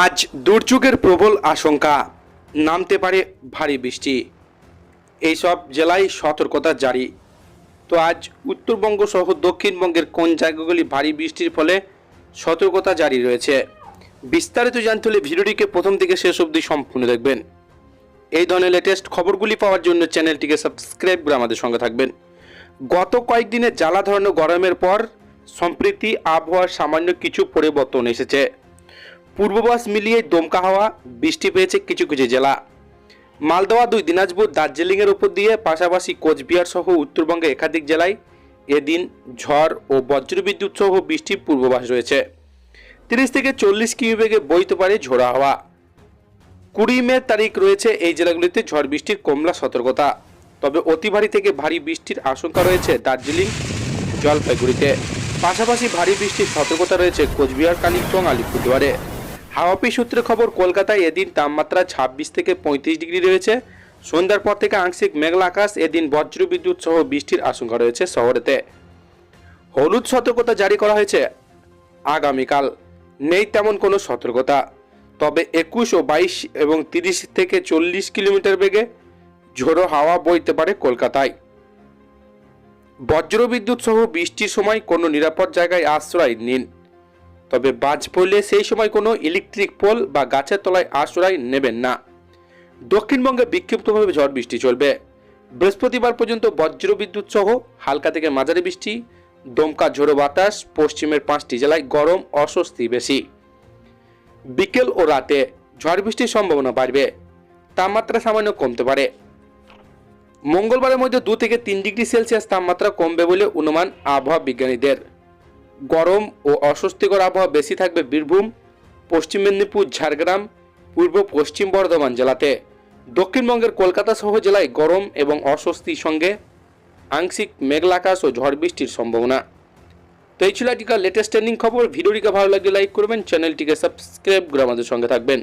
আজ দুর্যোগের প্রবল আশঙ্কা। নামতে পারে ভারী বৃষ্টি। এইসব জেলায় সতর্কতা জারি। তো আজ উত্তরবঙ্গ সহ দক্ষিণবঙ্গের কোন জায়গাগুলি ভারী বৃষ্টির ফলে সতর্কতা জারি রয়েছে? বিস্তারিত জানতে হলে ভিডিওটিকে প্রথম থেকে শেষ অবধি সম্পূর্ণ দেখবেন। এই ধরনের লেটেস্ট খবরগুলি পাওয়ার জন্য চ্যানেলটিকে সাবস্ক্রাইব করে আমাদের সঙ্গে থাকবেন। গত কয়েকদিনে জ্বালা ধরনের গরমের পর সম্প্রতি আবহাওয়ার সামান্য কিছু পরিবর্তন এসেছে। পূর্ববাস মিলিয়ে দমকা হাওয়া, বৃষ্টি পেয়েছে কিছু কিছু জেলা। মালদহ দুই, দিনাজপুর, দার্জিলিংয়ের উপর দিয়ে পাশাপাশি কোচবিহার সহ উত্তরবঙ্গে একাধিক জেলায় এদিন ঝড় ও বজ্রবিদ্যুৎ সহ বৃষ্টির পূর্বাভাস রয়েছে। তিরিশ থেকে চল্লিশ কিমি বেগে বইতে পারে ঝোড়া হাওয়া। কুড়ি মে তারিখ রয়েছে এই জেলাগুলিতে ঝড় বৃষ্টির কমলা সতর্কতা। তবে অতি ভারী থেকে ভারী বৃষ্টির আশঙ্কা রয়েছে দার্জিলিং জলপাইগুড়িতে। পাশাপাশি ভারী বৃষ্টির সতর্কতা রয়েছে কোচবিহার, কালিম্পং, আলিপুরদুয়ারে। হাওয়াপি সূত্রে খবর, কলকাতায় এদিন তাপমাত্রা ছাব্বিশ থেকে পঁয়ত্রিশ ডিগ্রি রয়েছে। সন্ধ্যার পর থেকে আংশিক মেঘলা আকাশ, এদিন বজ্রবিদ্যুৎ সহ বৃষ্টির আশঙ্কা রয়েছে শহরেতে। হলুদ সতর্কতা জারি করা হয়েছে আগামীকাল। নেই তেমন কোনো সতর্কতা। তবে একুশ ও বাইশ এবং তিরিশ থেকে চল্লিশ কিলোমিটার বেগে ঝোড়ো হাওয়া বইতে পারে কলকাতায়। বজ্রবিদ্যুৎ সহ বৃষ্টির সময় কোনো নিরাপদ জায়গায় আশ্রয় নিন। তবে বাজ পড়লে সেই সময় কোনো ইলেকট্রিক পোল বা গাছের তলায় আশ্রয় নেবেন না। দক্ষিণবঙ্গে বিক্ষিপ্তভাবে ঝড় বৃষ্টি চলবে। বৃহস্পতিবার পর্যন্ত বজ্রবিদ্যুৎ সহ হালকা থেকে মাঝারি বৃষ্টি, দমকা ঝোড়ো বাতাস, পশ্চিমের পাঁচটি জেলায় গরম অস্বস্তি বেশি। বিকেল ও রাতে ঝড় বৃষ্টির সম্ভাবনা বাড়বে। তাপমাত্রা সামান্য কমতে পারে। মঙ্গলবারের মধ্যে দু থেকে তিন ডিগ্রি সেলসিয়াস তাপমাত্রা কমবে বলে অনুমান আবহাওয়া বিজ্ঞানীদের গরম ও অস্বস্তিকর আবহাওয়া বেশি থাকবে বীরভূম, পশ্চিম মেদিনীপুর, ঝাড়গ্রাম, পূর্ব পশ্চিম বর্ধমান জেলাতে। দক্ষিণবঙ্গের কলকাতা সহ জেলায় গরম এবং অস্বস্তির সঙ্গে আংশিক মেঘলা আকাশ ও ঝড় বৃষ্টির সম্ভাবনা। তো এই ছিল আজকাল লেটেস্ট ট্রেন্ডিং খবর। ভিডিওটিকে ভালো লাগলে লাইক করবেন চ্যানেলটিকে সাবস্ক্রাইব করে আমাদের সঙ্গে থাকবেন।